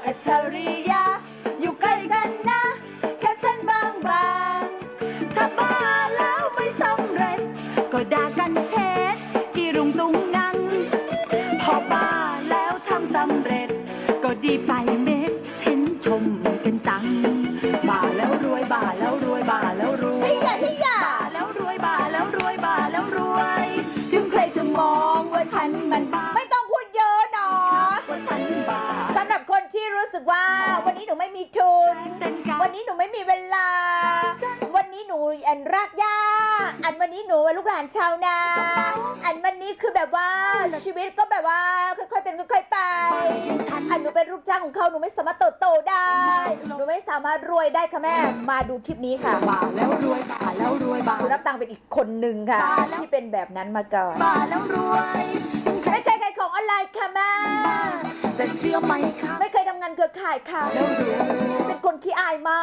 อัจฉริยะอยู่ใกล้กันนะ แค่เส้นบางบางๆถ้าบ้าแล้วไม่สำเร็จ ก็ด่ากันเช็ดกี่รุงตุงนัง พอบ้าแล้วทำสำเร็จ ก็ดีไปไม่ ที่รู้สึกว่า วันนี้หนูไม่มีทุนเต้นกันวันนี้หนูไม่มีเวลา วันนี้หนูอันรากหญ้าอันวันนี้หนูเป็นลูกหลานชาวนาอันวันนี้คือแบบว่าชีวิตก็แบบว่าค่อยๆเป็นค่อยๆไป อันหนูเป็นลูกจ้างของเขาหนูไม่สามารถเติบโตได้ หนูไม่สามารถรวยได้ค่ะแม่ มาดูคลิปนี้ค่ะบ้าแล้วรวยบ้าแล้วรวยบ้าคุณนับตังค์เป็นอีกคนหนึ่งค่ะ ที่เป็นแบบนั้นมาก่อนบ้าแล้วรวยไม่เคยขายของออนไลน์ค่ะแม่ แต่เชื่อไหมคะไม่เคยทำงานเครือข่ายค่ะ แล้วรวยเป็นคนขี้อายมา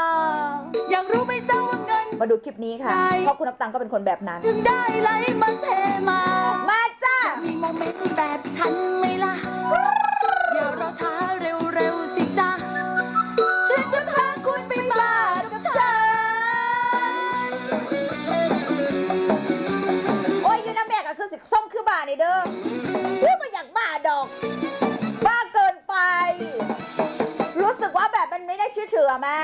กอยากรู้ไหมเจ้าว่าเงิน มาดูคลิปนี้ค่ะ ใช่ เพราะคุณนับตังค์ก็เป็นคนแบบนั้น ถึงได้ไหลมาเทมา มาจ้ามีโมเมนต์แบบฉันไหมล่ะอย่ารอช้า แม่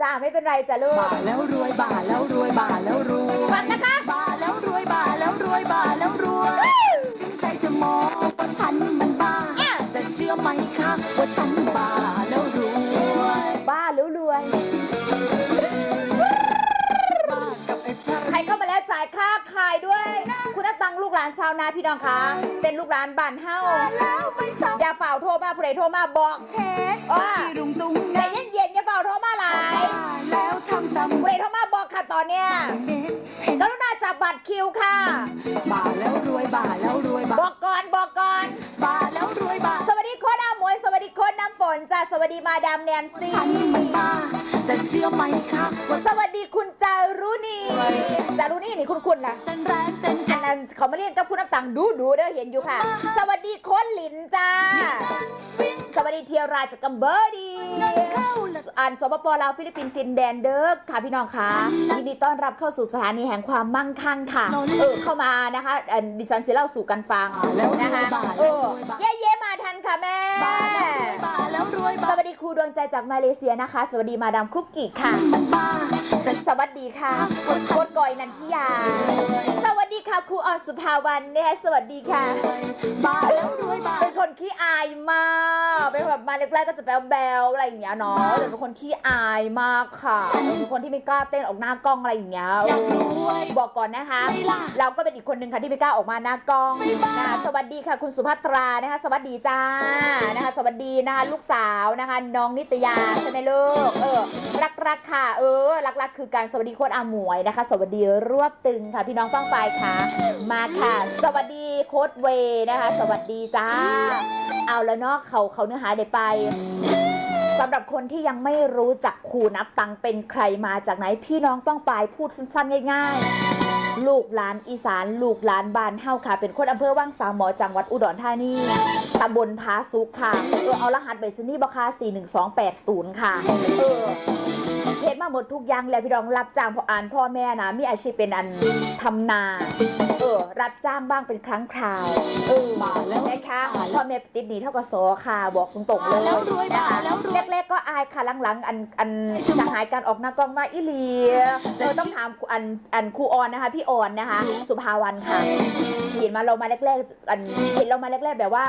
จ้าไม่เป็นไรจ้ะลูกบ้าแล้วรวยบ้าแล้วรวยบ้าแล้วรวยฟังนะคะบ้าแล้วรวยบ้าแล้วรวยบ้าแล้วรวยถึงใครจะมองว่าฉันมันบ้า แต่เชื่อไหมคะว่าฉันบ้าแล้วรวยบ้าหรือรวยบ้ากับไอ้ฉันใครเข้ามาแล้วจ่ายค่าขายด้วย คุณนับตังค์ลูกหลานชาวนาพี่น้องคะ เป็นลูกหลานบ้านเฮาแล้วไม่ต้องอย่าฝ่าโทรมาผู้ใดโทรมาบอกเช็ดอ่าที่รุงตุงแต่นะเย็นๆอย่าฝ่าโทรมาหลายแล้วทำซ้ำผู้ใดโทรมาบอกค่ะตอนเนี้ยเม็ดเห็นกรุณาจับบัตรคิวค่ะบ้าแล้วรวยบ้าแล้วรวยบ้าบอกก่อนบอกก่อนบ้าแล้วรวย โค้ดน้ำฝนจ้าสวัสดีมาดามแนนซี่ ฉันมันบ้าแต่เชื่อไหมคะว่าสวัสดีคุณจารุณีจารุณีนี่คุณคุณล่ะ เต้นแรงเต้นอันนั้นเขามาเรียนกับคุณน้ำตังดูดูเด้อเห็นอยู่ค่ะ สวัสดีโค้ดหลินจ้าวิ่งสวัสดีเทียราจากกัมเบอร์ดี เข้าละอ่านสปปลาวฟิลิปปินส์ฟินแดนเด้อค่ะพี่น้องค่ะยินดีต้อนรับเข้าสู่สถานีแห่งความมั่งคั่งค่ะ เออเข้ามานะคะอันดิฉันสิเล่าสู่กันฟังแล้วนะคะบ้าเอแล้วอรวยบ้าเย่เย่มาทันค่ะแม่ บ้าแล้วรวยสบ้าวัสดีครูดวงใจจากมาเลเซียนะคะ สวัสดีมาดามคุกกี้ค่ะมันบ้าแต่สวัสดีค่ะโคตรกอยนันทิยา สวัสดี ค่ะครูออนสุภาวันนะคะสวัสดีค่ะ บ้าแล้วรวยบ้าเป็นคนขี้อายมากเป็นแบบมาแรกๆก็จะแบลๆอะไรอย่างเงี้ยเนาะแต่เป็นคนขี้อายมากค่ะเป็นคนที่ไม่กล้าเต้นออกหน้ากล้องอะไรอย่างเงี้ยอยากรวยบอกก่อนนะคะไม่ล่ะเราก็เป็นอีกคนหนึ่งค่ะที่ไม่กล้าออกมาหน้ากล้องไม่บ้านะคะสวัสดีค่ะ คุณสุภัตรานะคะ สวัสดีจ้านะคะ สวัสดีนะคะลูกสาวนะคะ น้องนิตยาใช่ไหมลูกเออรักรักๆค่ะ เออรักรักๆคือการสวัสดีโค้ดอาหมวยนะคะ สวัสดีรวบตึงค่ะ พี่น้องป้องปายค่ะมาค่ะ สวัสดีโค้ดเวยนะคะ สวัสดีจ้า เอาแล้วเนาะเขาเขาเนื้อหาเดี๋ยวไปสำหรับคนที่ยังไม่รู้จักครูนับตังเป็นใครมาจากไหนพี่น้องป้องปายพูดสั้นๆง่าย ๆ ลูกหลานอีสาน ลูกหลานบานเฮาค่ะ เป็นคนอำเภอว่างสามหมอจังหวัดอุดรธานีตำบลพาสุกค่ะเออเอารหัสไปซนี่บอคา41280 ค่ะ เออ มาหมดทุกอย่างแล้วพี่น้องรับจ้างพออ่านพ่อแม่นะมีอาชีพเป็นอันทำนา เออ รับจ้างบ้างเป็นครั้งคราวเออบ้าแล้วนะคะบ้าแล้วพ่อแม่ติดหนีเท่ากับโซค่ะบอกตรงๆเลยแล้วรวยนะคะบ้าแล้วรวยแรกๆก็อายค่ะหลังๆ อันอันจะหายการออกหน้ากล้องมาอิลีเออต้องถามอันอันครูออนนะคะ พี่ออนนะคะ สุภาวันค่ะเห็นมาเรามาแรกๆอันเห็นเรามาแรกๆแบบว่า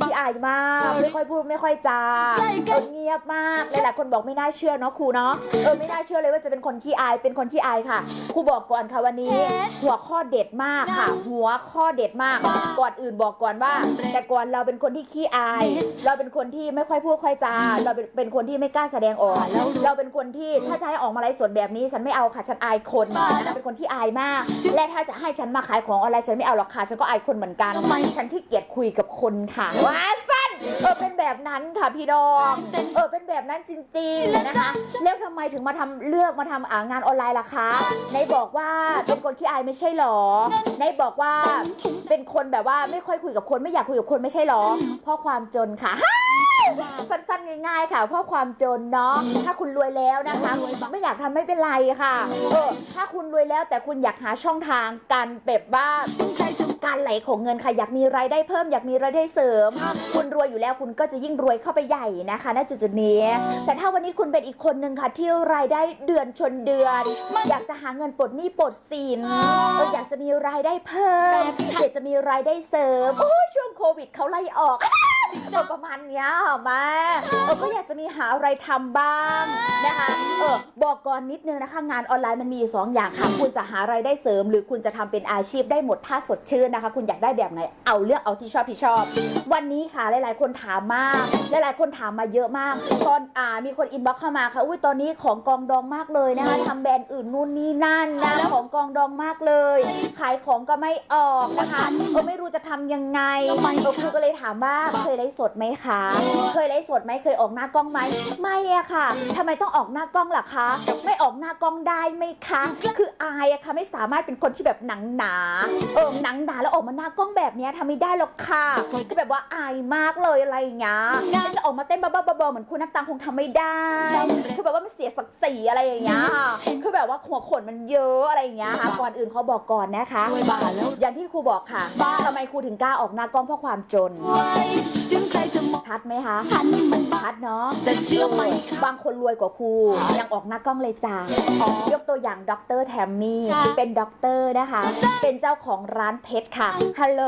พี่อายมาก ไม่ค่อยพูดไม่ค่อยจาเออเงียบมากหลายๆคนบอกไม่น่าเชื่อเนาะครูเนาะเออไม่น่าเชื่อเลยว่าจะเป็นคนขี้อายเป็นคนขี้อายค่ะครูบอกก่อนค่ะวันนี้ หัวข้อเด็ดมากค่ะ หัวข้อเด็ดมากก่อนอื่นบอกก่อนว่า แต่ก่อนเราเป็นคนที่ขี้อาย เราเป็นคนที่ไม่ค่อยพูดค่อยจา เราเป็นเป็นคนที่ไม่กล้าแสดงออกเราเป็นคนที่ถ้าจะให้ออกมาไลฟ์สดแบบนี้ฉันไม่เอาค่ะฉันอายคนฉันเป็นคนที่อายมาก และถ้าจะให้ฉันมาขายของออนไลน์ฉันไม่เอาหรอกค่ะฉันก็อายคนเหมือนกันทำไมฉันที่เกียจคุยกับคนค่ะว้าสั้นเออเป็นแบบนั้นค่ะพี่น้องเออเป็นแบบนั้นจริงๆนะคะแล้วทำไมถึงมาทำเลือกมาทำอ่างานออนไลน์ล่ะคะไหนบอกว่าเป็นคนขี้อายไม่ใช่หรอไหนบอกว่าเป็นคนแบบว่าไม่ค่อยคุยกับคนไม่อยากคุยกับคนไม่ใช่หรอเพราะความจนค่ะ สั้นๆง่ายๆค่ะ เพราะความจนเนาะถ้าคุณรวยแล้วนะคะ ไม่อยากทำไม่เป็นไรค่ะเออถ้าคุณรวยแล้วแต่คุณอยากหาช่องทางการแบบว่าการไหลของเงินค่ะ อยากมีรายได้เพิ่มอยากมีรายได้เสริม คุณรวยอยู่แล้วคุณก็จะยิ่งรวยเข้าไปใหญ่นะคะณจุดๆนี้ แต่ถ้าวันนี้คุณเป็นอีกคนนึงค่ะ ที่รายได้เดือนชนเดือน อยากจะหาเงินปลดหนี้ปลดสินเอออยากจะมีรายได้เพิ่มอยากจะมีรายได้เสริมโอ้ยช่วงโควิดเขาไล่ออก เออประมาณเนี้ยเหรอมาเออก็อยากจะมีหาอะไรทำบ้างนะคะเออบอกก่อนนิดนึงนะคะ งานออนไลน์มันมีอยู่สองอย่างค่ะ คุณจะหาไรายได้เสริม หรือคุณจะทำเป็นอาชีพได้หมดถ้าสดชื่นนะคะ คุณอยากได้แบบไหนเอาเลือกเอาที่ชอบที่ชอบ วันนี้ค่ะหลาย ๆ คนถามมาก หลายๆ คนถามมาเยอะมาก ตอนอ่ามีคนอินบ็อกเข้ามาค่ะอุ้ยตอนนี้ของกองดองมากเลยนะคะทำแบรนด์อื่นนู่นนี่นั่นนะของกองดองมากเลย ขายของก็ไม่ออกนะคะเออไม่รู้จะทำยังไงเออครูก็เลยถามว่าเคยไลฟ์สดไหมคะ เคยไลฟ์สดไหมเคยออกหน้ากล้องไหมไม่อะค่ะทำไมต้องออกหน้ากล้องล่ะคะ ไม่ออกหน้ากล้องได้ไหมคะ คืออายอะค่ะไม่สามารถเป็นคนที่แบบหนังหนาเออหนังหนาแล้วออกมาหน้ากล้องแบบเนี้ยทำไม่ได้หรอกค่ะคือแบบว่าอายมากเลยอะไรอย่างเงี้ยไม่จะออกมาเต้นบ้าๆบอๆเหมือนคุณน้ำตาลคงทำไม่ได้ คือแบบว่ามันเสียศักดิ์ศรีอะไรอย่างเงี้ยค่ะคือแบบว่าหัวขนมันเยอะอะไรอย่างเงี้ยค่ะก่อนอื่นเขาบอกก่อนนะคะรวยบาแล้วอย่างที่ครูบอกค่ะบ้าทำไมครูถึงกล้าออกหน้ากล้องเพราะความจนไว้ถึงใครจะมองชัดไหมคะ ฉันมันบ้าชัดเนาะ แต่เชื่อไหมคะ บางคนรวยกว่าครูยังออกหน้ากล้องเลยจ้าอ๋อยกตัวอย่างดรแทมมี่ ค่ะเป็นด็อกเตอร์นะคะ เป็นเจ้าของร้านเพชรค่ะ ฮัลโหล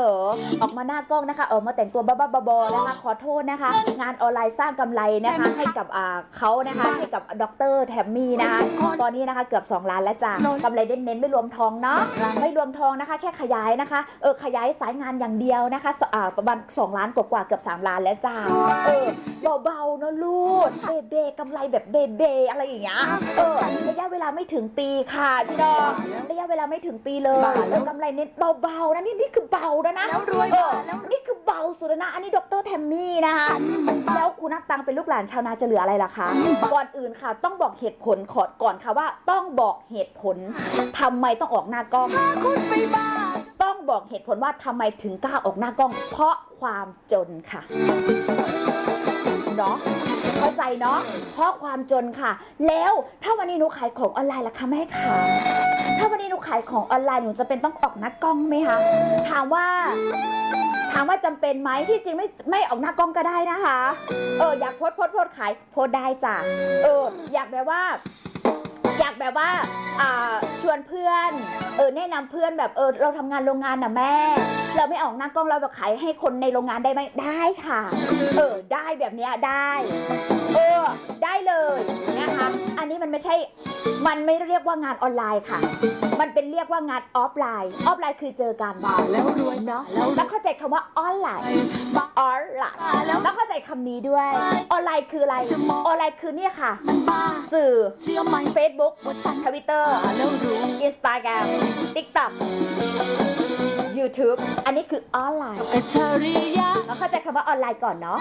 ออกมาหน้ากล้องนะคะ ออกมาแต่งตัวบ้าๆบอๆนะคะ ขอโทษนะคะ งานออนไลน์สร้างกำไรนะคะ ให้กับอ่าเขานะคะ ให้กับดรแทมมี่นะคะ ตอนนี้นะคะเกือบ 2 ล้านแล้วจ้ากำไรเน้นๆไม่รวมทองเนาะ ไม่รวมทองนะคะ แค่ขยายนะคะ เออ ขยายสายงานอย่างเดียวนะคะสอ่าประมาณ 2 ล้านกว่าๆเกือบ3 ล้านแล้วจ้าเออเบาๆเนอะลูกเบเบกำไรแบบเบเบอะไรอย่างเงี้ยเออระยะเวลาไม่ถึงปีค่ะพี่ดอกระยะเวลาไม่ถึงปีเลยบาทแล้วเออกำไรเน้นเบาๆนะนี่นี่คือเบาแล้วนะแล้วรวยเออแล้วนี่คือเบาสุดแล้วนะอันนี้ดรแทมมี่นะคะฉันมันบ้าแล้วคุณนักตังเป็นลูกหลานชาวนาจะเหลืออะไรล่ะคะก่อนอื่นค่ะ ต้องบอกเหตุผลขอดก่อนค่ะว่า ต้องบอกเหตุผลทำไมต้องออกหน้ากล้องคุณไปบ้าต้อง บอกเหตุผลว่าทำไมถึงกล้าออกหน้ากล้อง เพราะความจนค่ะเนาะเข้าใจเนาะเพราะความจนค่ะ แล้วถ้าวันนี้หนูขายของออนไลน์ล่ะคะแม่ขาถ้าวันนี้หนูขายของออนไลน์หนูจะเป็นต้องออกหน้ากล้องไหมคะถามว่าถามว่าจำเป็นไหมที่จริงไม่ไม่ออกหน้ากล้องก็ได้นะคะ เอออยากโพส์โพสต์โพสขายโพสได้จ้ะเอออยากแบบว่า อยากแบบว่าอ่าชวนเพื่อนเออแนะนำเพื่อนแบบเออเราทำงานโรงงานนะแม่ เราไม่ออกหน้ากล้องเราแบบขายให้คนในโรงงานได้ไหมได้ค่ะ เออได้แบบเนี้ยได้ เออได้เลยนะคะ อันนี้มันไม่ใช่ มันไม่เรียกว่างานออนไลน์ค่ะ มันเป็นเรียกว่างานออฟไลน์ ออฟไลน์คือเจอกันบาแล้วรวยเนาะแล้วแล้วเข้าใจคำว่าออนไลน์บ้าออนไลน์บาแล้วแล้วเข้าใจคำนี้ด้วย ออนไลน์คืออะไรจะมองออนไลน์คือเนี่ยค่ะมันบ้าสื่อเชื่อไหม Facebook ว่าฉันทวิตเตอร์บ้าแล้วรวย Instagram TikTok YouTube อันนี้คือออนไลน์อัจฉริยะเราเข้าใจคำว่าออนไลน์ก่อนเนาะ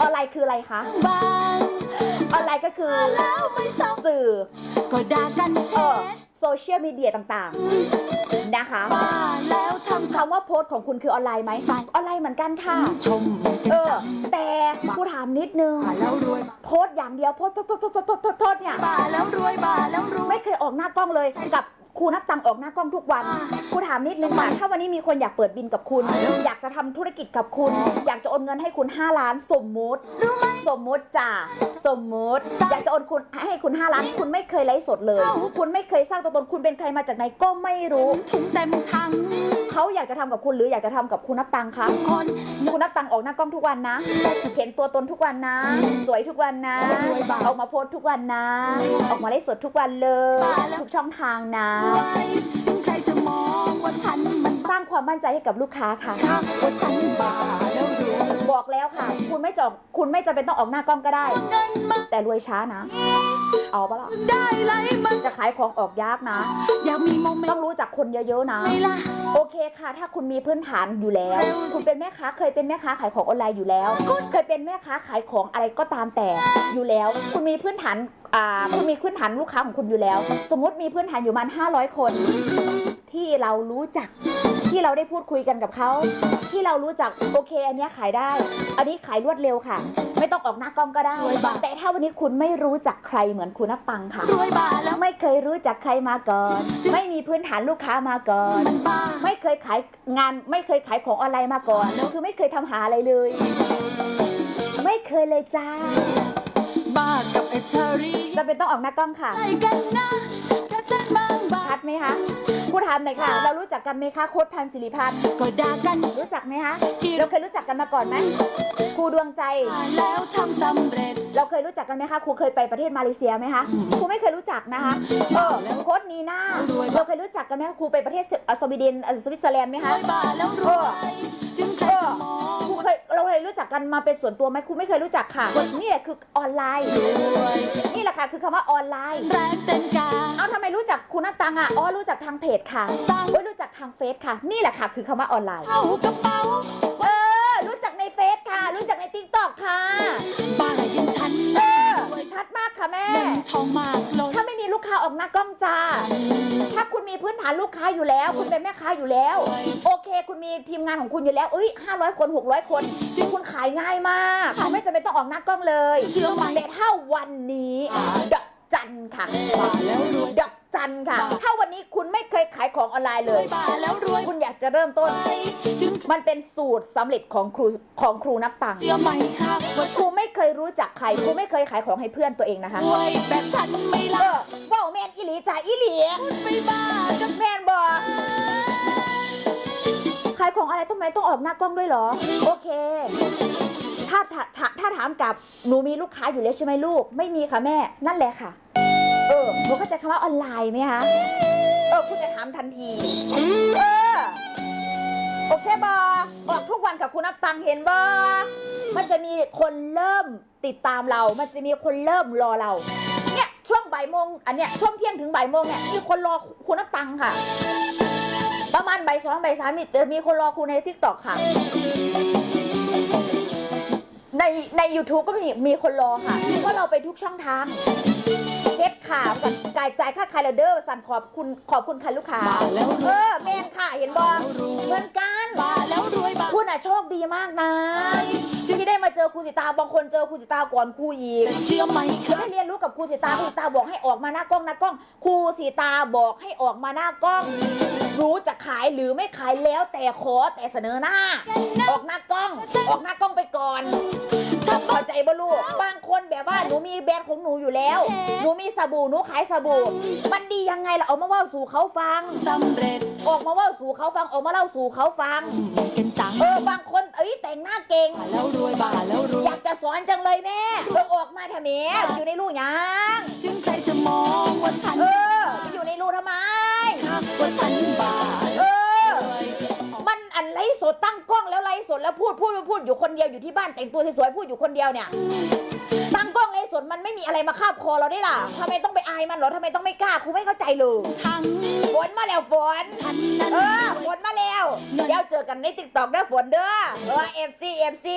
ออนไลน์คืออะไรคะ บางออนไลน์ก็คือแล้วไม่จสื่อำก็ด่ากันเอเช็อดโซเชียลมีเดียต่างๆ นะคะ บ้าแล้วทำคำว่าโพสต์ของคุณคือออนไลน์ไหมไปออนไลน์เหมือนกันค่ะ ชมกันเออ จังแต่กูถามนิดนึง บ้าแล้วรวยโพสต์อย่างเดียวโพสต์โพสต์โพสต์โพสต์โพสต์โพสต์โพสต์เนี่ย บ้าแล้วรวยบ้าแล้วรวยไม่เคยออกหน้ากล้องเลยกับ ครูนักตังออกหน้ากล้องทุกวันอ่าครูถามนิดนึงค่ะถ้าวันนี้มีคนอยากเปิดบินกับคุณ อยากจะทำธุรกิจกับคุณ อยากจะโอนเงินให้คุณ 5 ล้านสมมุติ สมมุติจ้ะสมมุติ อยากจะโอนคุณให้คุณ 5 ล้าน คุณไม่เคยไลฟ์สดเลย คุณไม่เคยสร้างตัวตนคุณเป็นใครมาจากไหนก็ไม่รู้ ถุงเต็มถังเขาอยากจะทำกับคุณหรืออยากจะทำกับคุณนับตังค์คะ คน คุณนับตังค์ออกหน้ากล้องทุกวันนะ เห็นตัวตนทุกวันนะ สวยทุกวันนะออกมาโพสต์ทุกวันนะ ออกมาไลฟ์สดทุกวันเลยทุกช่องทางนะไว้ถึงใครจะมองว่าฉันมันสร้างความมั่นใจให้กับลูกค้าค่ะ บ้าว่าฉันบ้าแล้วรวยบอกแล้วค่ะ คุณไม่จอกคุณไม่จำเป็นต้องออกหน้ากล้องก็ได้ เงินมาแต่รวยช้านะ เอาปะล่ะได้ไรมันจะขายของออกยากนะ อยากมีโมเมนต้องต์รู้จักคนเยอะๆนะ ไหมล่ะ โอเคค่ะ ถ้าคุณมีพื้นฐานอยู่แล้ว คุณเป็นแม่ค้าเคยเป็นแม่ค้าขายของออนไลน์อยู่แล้ว เคยเป็นแม่ค้าขายของอะไรก็ตามแต่อยู่แล้ว คุณมีพื้นฐาน อ่าคุณมีพื้นฐานลูกค้าของคุณอยู่แล้ว สมมติมีพื้นฐานอยู่ประมาณ500 คน ที่เรารู้จักที่ที่เราได้พูดคุยกันกับเขา ที่เรารู้จักโอเค อันเนี้ยขายได้ อันนี้ขายรวดเร็วค่ะ ไม่ต้องออกหน้ากล้องก็ได้รวยบาทแต่ถ้าวันนี้คุณไม่รู้จักใครเหมือนคุณนับตังค่ะ รวยบาแล้วไม่เคยรู้จักใครมาก่อน ไม่มีพื้นฐานลูกค้ามาก่อนมันบ้าไม่เคยขายงานไม่เคยขายของออนไลน์มาก่อน คือไม่เคยทำหาอะไรเลย ไม่เคยเลยจ้า บ้ากับไอ้เชอรี่จะเป็นต้องออกหน้ากล้องค่ะ ใกล้กันนะแค่เส้นบางบาชัดไหมคะผู้ถามหน่อยค่ะ เรารู้จักกันไหมคะโค้ดพันธ์สิริพันธ์ก็ด่ากันรู้จักไหมคะกี่เราเคยรู้จักกันมาก่อนไหมครูดวงใจ แล้วทำสำเร็จ เราเคยรู้จักกันไหมคะครูเคยไปประเทศมาเลเซียไหมคะอืมครูไม่เคยรู้จักนะคะเออโค้ดนีน่ารวยเราเคยรู้จักกันไหมคะครูไปประเทศสเอ่อสวีเดนเอ่อสวิตเซอร์แลนด์ไหมรคะวยบาแล้วรวยถึงใครจะมองครูเค ยเราเคยรู้จักกันมาเป็นส่วนตัวไหมครูไม่เคยรู้จักค่ะนี่แหละคือออนไลน์รวยนี่แหละค่ะคือคำว่าออนไลน์แรงเต้นกาเอาทำไมรู้จักคุณน้ำตังอะอ๋อรู้จักทางเพจค่ะตังโอ้ยรู้จักทางเฟซค่ะ นี่แหละค่ะ คือคำว่าออนไลน์เข้ากระเป๋าเออ รู้จักในเฟซค่ะ รู้จักในติ๊กต็อกค่ะบ้าอย่างฉันเอนะอชัดมากค่ะแม่เงินทองมากล้นถ้าไม่มีลูกค้าออกหน้ากล้องจ้าถ้า คุณมีพื้นฐานลูกค้าอยู่แล้ว คุณเป็นแม่ค้าอยู่แล้ว โอเค คุณมีทีมงานของคุณอยู่แล้วเอ้ย500 คน 600 คนคุณขายง่ายมากคุณไม่จำเป็นต้องออกหน้ากล้องเลยเชื่อไหม แต่ถ้าวันนี้ดอกจันค่ะบ้าแล้วรวย ดอกจันค่ะ ถ้าวันนี้คุณไม่เคยขายของออนไลน์รเลวยยบ้าแล้วรวยคุณอยากจะเริ่มต้นไปถึงมันเป็นสูตรสำเร็จของครูของครูนับตังค์ เชื่อไหมครับว่าครู ไม่เคยรู้จักใครครูไม่เคยขายของให้เพื่อนตัวเองนะคะรวยแบบฉันไม่เอละอว่าแมนอีหลีจ่าอีหลีไม่บ้ากับแมนบอขายของอะไรทำไมต้องออกหน้ากล้องด้วยเหรอ โอเค ถ้าถ้าถ้าถ้าถามกลับหนูมีลูกค้าอยู่แล้วใช่ไหมลูก ไม่มีค่ะแม่ นั่นแหละค่ะ เออหนูเข้าใจคำว่าออนไลน์ไหมคะเออคุณจะถามทันที เออ โอเคบอออกทุกวันกับคุณนับตังเห็นบอมันจะมีคนเริ่มติดตามเรา มันจะมีคนเริ่มรอเรา เนี่ยช่วงบ่ายโมงอันเนี้ยช่วงเที่ยงถึงบ่ายโมงเนี่ยมีคนรอคุณนับตังค่ะ ประมาณบ่ายสองบ่ายสามมีจะมีคนรอคุณในทิกตอกค่ะ ในใน u t u b e ก็มีมีคนรอค่ะเพราะเราไปทุกช่องทาง เฮ็ดค่ะสั่นจ่ายจ่ายค่าคายเดอร์สั่นขอบคุณขอบคุณค่ะลูกค้าบ้าแล้วรเอวยอแมนค่ะเห็นบอเหมือนกันบ้าแล้วรวยบ้าคุณอะโชคดีมากนะที่ได้มาเจอครูสิตาบางคนเจอครูสิตาก่อนครูอีกแต่เชื่อไหมคแล้รัวบได้เรียนรู้กับครูสีตาครูสีตาบอกให้ออกมาหน้ากล้องหน้ากล้องครูสีตาบอกให้ออกมาหน้ากล้อง รู้จะขายหรือไม่ขายแล้วแต่ขอแต่เสนอหน้า ออกหน้ากล้อง ออกหน้ากล้องไปก่อนถ้าบ้า เข้าใจบ่ลูก บางคนแบบว่าหนูมีแบรนด์ของหนูอยู่แล้ว หนูมีสบู่หนูขายสบู่ มันดียังไงล่ะเอามาเว่าสู่เขาฟัง สำเร็จออกมาเว่าสู่เขาฟังออกมาเล่าสู่เขาฟังกันจังเออบางคนเอ้ยแต่งหน้าเก่งบ้าแล้วรวยบ้าแล้วรวอยยากจะสอนจังเลยแม่เออออกมาทำไมอยู่ในรูยังถึงใครจะมองว่าฉันเออไปอยู่ในรูทำไมทักว่าฉันบ้า ฟ์สดตั้งกล้องแล้วไลฟ์สดแล้วพูดพูดพูดพูดอยู่คนเดียวอยู่ที่บ้านแต่งตัวสวยๆพูดอยู่คนเดียวเนี่ยตั้งกล้องไลฟ์สดมันไม่มีอะไรมาคาบคอเราได้ล่ะทำไมต้องไปอายมันเหรอทำไมต้องไม่กล้าครูไม่เข้าใจเลยทั้งฝนมาแล้วฝนฉันนั้นเออฝนมาแล้วเดี๋ยวเจอกันในติ๊กต็อกเด้อฝนเด้อเออเอฟซีเอฟซี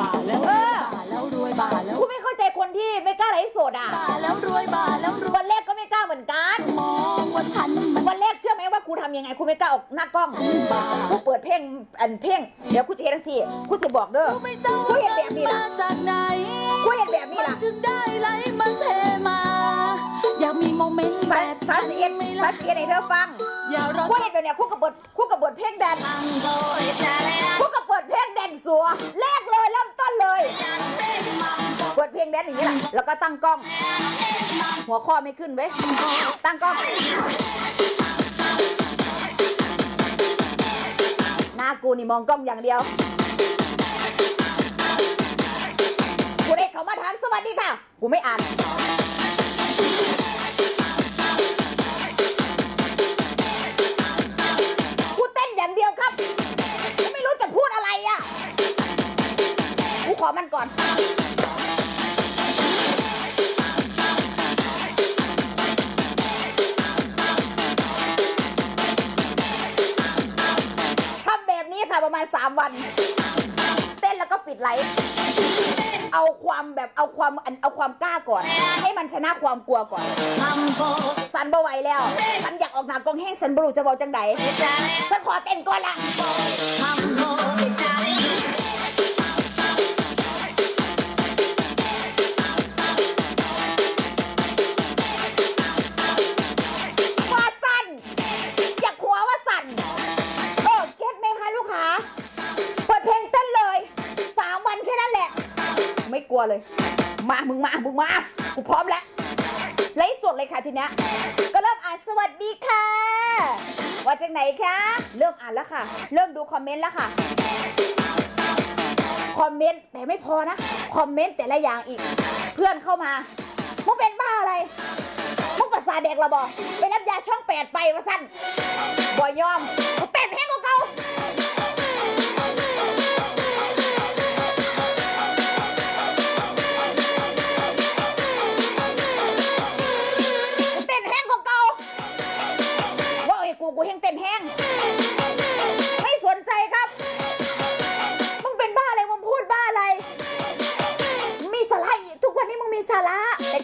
บ้าแล้วเออบ้าแล้วรวยบ้าแล้วครูไม่เข้าใจคนที่ไม่กล้าไลฟ์สดอะบ้าแล้วรวยบ้าแล้วรวยวันแรกก็ไม่กล้าเหมือนกันมองว่าฉันมันวันแรกเชื่อไหมว่าครูทำยังไงครูไม่กล้าออกหน้ากล้องบ้าครูเปิดเพล งอันเพลงเดี๋ยวครูจะเห็นทังทีครูจะบอกเด้อไม่เจ้ากูเห็นแบบนี้ล่ะมาจากไหนครูเห็นแบบนี้ล่ะมัจึงได้ไหลมาเทมาอยากมีโมเมนต์แบสาบสาเสียนไม่สาละเสียนให้เธอฟังอย่ารอครูเห็นแบบเนี้ยครูกับเปิดครูกับเปิดเพลงแดนทางโดยจะเลยครูกับเปิดเพลงแดนสัวแรกเลยเริ่มต้นเลยเปิดเพลงแดนอย่างนี้แหละแล้วก็ตั้งกล้อง หัวข้อไม่ขึ้นเว้ยตั้งกล้อง น้ากูนี่มองกล้องอย่างเดียวกูเรียกเขามาถามสวัสดีค่ะ กูไม่อ่าน ชนะความกลัวก่อน mambo, สันบ่ไหวแล้ว สันอยากออกหนากองแห้งสันบรูจะบอกจังได Italy, สันขอเต้นก่อนละ mambo, Italy. ว่าสันอยากหัวว่าสันเออเก็ตไหมคะลูกค้าเปิดเพลงเต้นเลยสามวันแค่นั้นแหละไม่กลัวเลย มา มึงมา มึงมา ค่ะทีเนี้ยก็เริ่มอ่านสวัสดีค่ะ ว่าจากไหนคะเริ่มอ่านแล้วค่ะ เริ่มดูคอมเมนต์แล้วค่ะคอมเมนต์แต่ไม่พอนะคอมเมนต์แต่ละอย่างอีก เพื่อนเข้ามามึงเป็นบ้าอะไรมึงประสาเด็กระบอกไปรับยาช่องแปดไปวะสั้นบ่ยอม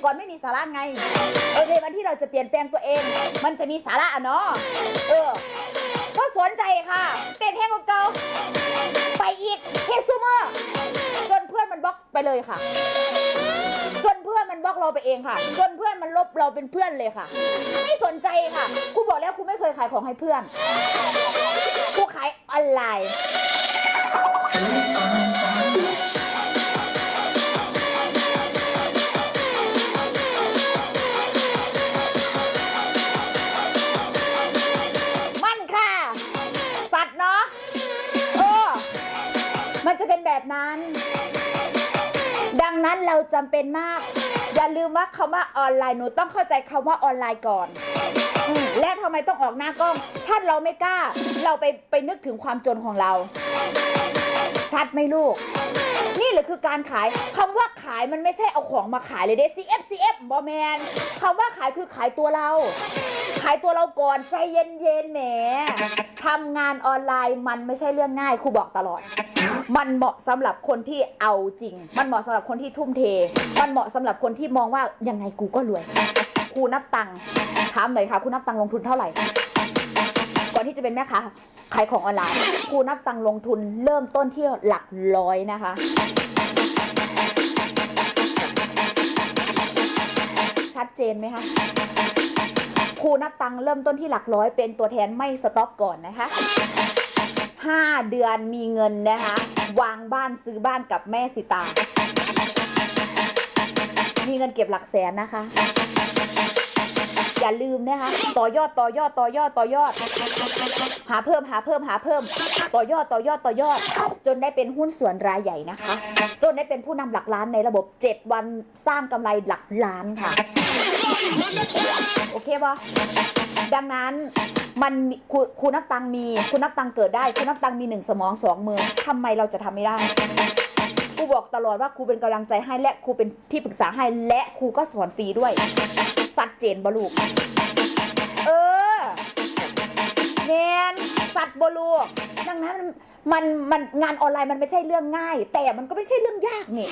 ก่อนไม่มีสาระไงเออในวันที่เราจะเปลี่ยนแปลงตัวเอง มันจะมีสาระอะเนาะเออ ก็สนใจค่ะเต้นแห้งกว่าเก่าไปอีกเฮซูเมอร์จนเพื่อนมันบล็อกไปเลยค่ะ จนเพื่อนมันบล็อกเราไปเองค่ะ จนเพื่อนมันลบเราเป็นเพื่อนเลยค่ะ ไม่สนใจค่ะครูบอกแล้วครูไม่เคยขายของให้เพื่อนครูขายออนไลน์ นั้น ดังนั้นเราจำเป็นมาก อย่าลืมว่าคำว่าออนไลน์หนูต้องเข้าใจคำว่าออนไลน์ก่อนอและทำไมต้องออกหน้ากล้อง ถ้าเราไม่กล้า เราไปไปนึกถึงความจนของเรา ชัดไหมลูก นี่แหละคือการขายคำว่าขายมันไม่ใช่เอาของมาขายเลยเด้ CF CF บอแมนคำว่าขายคือขายตัวเรา ขายตัวเราก่อนใจเย็นๆแหมทำงานออนไลน์มันไม่ใช่เรื่องง่ายครูบอกตลอด มันเหมาะสำหรับคนที่เอาจริง มันเหมาะสำหรับคนที่ทุ่มเท มันเหมาะสำหรับคนที่มองว่ายังไงกูก็รวยครูนับตังค์ถามหน่อยค่ะครูนับตังค์ลงทุนเท่าไหร่ก่อนที่จะเป็นแม่ค้าขายของออนไลน์ครูนับตังค์ลงทุนเริ่มต้นที่หลักร้อยนะคะ ชัดเจนไหมคะครูนับตังเริ่มต้นที่หลักร้อยเป็นตัวแทนไม่สต็อกก่อนนะคะ 5 เดือนมีเงินนะคะ วางบ้านซื้อบ้านกับแม่สิตา มีเงินเก็บหลักแสนนะคะ อย่าลืมนะคะ ต่อยอดต่อยอดต่อยอดต่อยอด หาเพิ่มหาเพิ่มหาเพิ่ม ต่อยอดต่อยอดต่อยอด จนได้เป็นหุ้นส่วนรายใหญ่นะคะ จนได้เป็นผู้นำหลักล้านในระบบ 7 วันสร้างกำไรหลักล้านค่ะ โอเคปะดังนั้นมันมีครูคนับตังมีครูนับตังเกิดได้ครูนับตังมีหนึ่งสมองสองมือทำไมเราจะทำไม่ได้ครูบอกตลอดว่าครูเป็นกำลังใจให้และครูเป็นที่ปรึกษาให้และครูก็สอนฟรีด้วยสัดเจนบลูกเออเนน สัตว์บลูดังนั้นมันมันงานออนไลน์มันไม่ใช่เรื่องง่าย แต่มันก็ไม่ใช่เรื่องยากนี่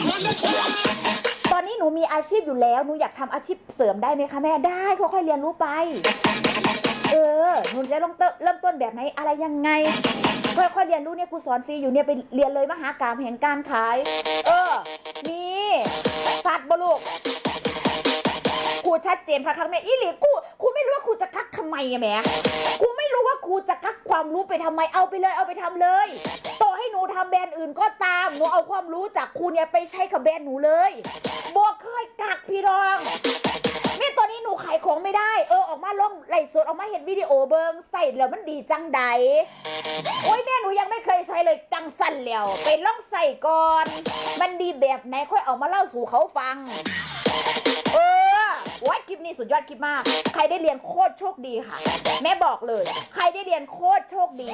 ตอนนี้หนูมีอาชีพอยู่แล้วหนูอยากทำอาชีพเสริมได้ไหมคะแม่ได้ค่อยๆเรียนรู้ไป เออหนูจะเริ่มต้นเริ่มต้นแบบไหนอะไรยังไง ค่อยๆเรียนรู้เนี่ยครูสอนฟรีอยู่เนี่ยไปเรียนเลยมหากาพย์แห่งการขาย เออนี่สัตว์บลู ครูชัดเจนค่ะครั้งแม่อีหลีครูครูไม่รู้ว่าครูจะกักทำไมอะแม่ครูไม่รู้ว่าครูจะกักความรู้ไปทำไมเอาไปเลยเอาไปทำเลยต่อให้หนูทำแบรนด์อื่นก็ตามหนูเอาความรู้จากครูเนี่ยไปใช้กับแบรนด์หนูเลยบอกเคยกักพี่รองนี่ตอนนี้หนูขายของไม่ได้ เออออกมาลองไลฟ์สดออกมาเห็นวิดีโอเบิงใส่แล้วมันดีจังใด โอ้ยแม่หนูยังไม่เคยใช้เลยจังสั่นแล้วไปลองใส่ก่อน มันดีแบบไหนค่อยเอามาเล่าสู่เขาฟัง เออ ว่าคลิปนี้สุดยอดคลิปมาก ใครได้เรียนโคตรโชคดีค่ะ แม่บอกเลย ใครได้เรียนโคตรโชคดี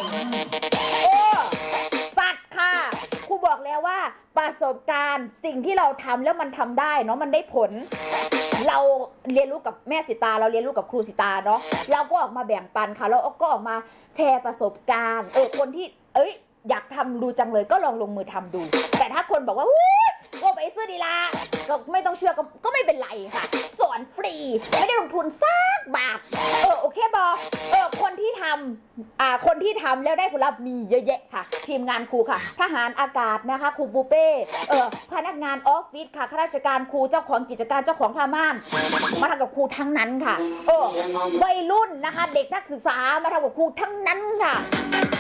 เออสัตว์ค่ะครูบอกแล้วว่าประสบการณ์สิ่งที่เราทำแล้วมันทำได้เนาะมันได้ผล เราเรียนรู้กับแม่สิตา เราเรียนรู้กับครูสิตาเนาะเราก็ออกมาแบ่งปันค่ะเราก็ออกมาแชร์ประสบการณ์เออคนที่ เอ้ยอยากทำดูจังเลยก็ลองลงมือทำดู แต่ถ้าคนบอกว่า ซื้อดีละก็ไม่ต้องเชื่อก็ก็ไม่เป็นไรค่ะ สอนฟรี ไม่ได้ลงทุนสักบาท เออโอเคบอเออคนที่ทำอ่าคนที่ทำแล้วได้ผลลัพธ์มีเยอะแยะค่ะ ทีมงานครูค่ะ ทหารอากาศนะคะครูปูเป้เออพนักงานออฟฟิศค่ะข้าราชการครูเจ้าของกิจการเจ้าของผ้าม่านมาทำกับครูทั้งนั้นค่ะ เออวัยรุ่นนะคะ เด็กนักศึกษามาทำกับครูทั้งนั้นค่ะ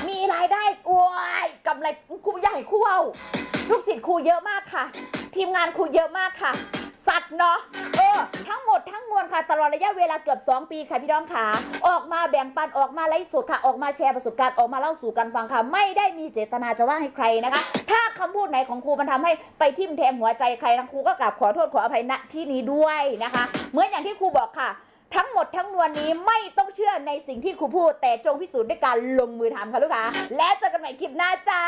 มีรายได้โอ้ยกำไรครูใหญ่ครูเอาลูกศิษย์ครูเยอะมากค่ะ ทีมงานครูเยอะมากค่ะ สัตว์เนาะเออทั้งหมดทั้งมวลค่ะ ตลอดระยะเวลาเกือบ 2 ปีค่ะพี่น้องค่ะ ออกมาแบ่งปันออกมาไลฟ์สดค่ะ ออกมาแชร์ประสบการณ์ออกมาเล่าสู่กันฟังค่ะ ไม่ได้มีเจตนาจะว่าให้ใครนะคะ ถ้าคำพูดไหนของครูมันทำให้ไปทิ่มแทงหัวใจใครทั้งครูก็กราบขอโทษขออภัยณที่นี้ด้วยนะคะ เหมือนอย่างที่ครูบอกค่ะทั้งหมดทั้งมวลนี้ไม่ต้องเชื่อในสิ่งที่ครูพูด แต่จงพิสูจน์ด้วยการลงมือทำค่ะลูกค้าและเจอกันใหม่คลิปหน้าจ้า